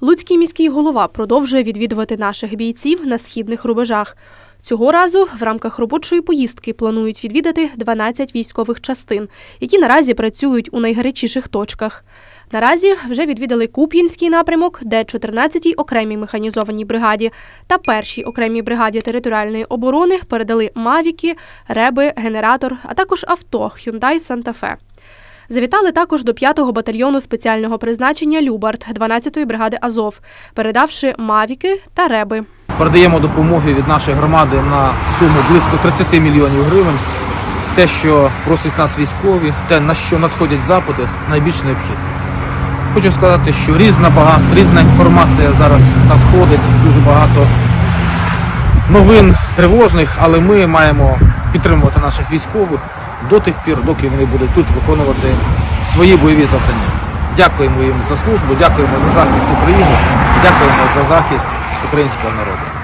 Луцький міський голова продовжує відвідувати наших бійців на східних рубежах. Цього разу в рамках робочої поїздки планують відвідати 12 військових частин, які наразі працюють у найгарячіших точках. Наразі вже відвідали Куп'янський напрямок, де 14-й окремій механізованій бригаді та 1-й окремій бригаді територіальної оборони передали мавіки, реби, генератор, а також авто Hyundai Santa Fe. Завітали також до 5-го батальйону спеціального призначення Любард 12-ї бригади Азов, передавши мавіки та реби. Передаємо допомоги від нашої громади на суму близько 30 мільйонів гривень. Те, що просять нас військові, те, на що надходять запити, найбільш необхідне. Хочу сказати, що різна багато, різна інформація зараз надходить, дуже багато новин тривожних, але ми маємо підтримувати наших військових до тих пір, доки вони будуть тут виконувати свої бойові завдання. Дякуємо їм за службу, дякуємо за захист України, дякуємо за захист українського народу.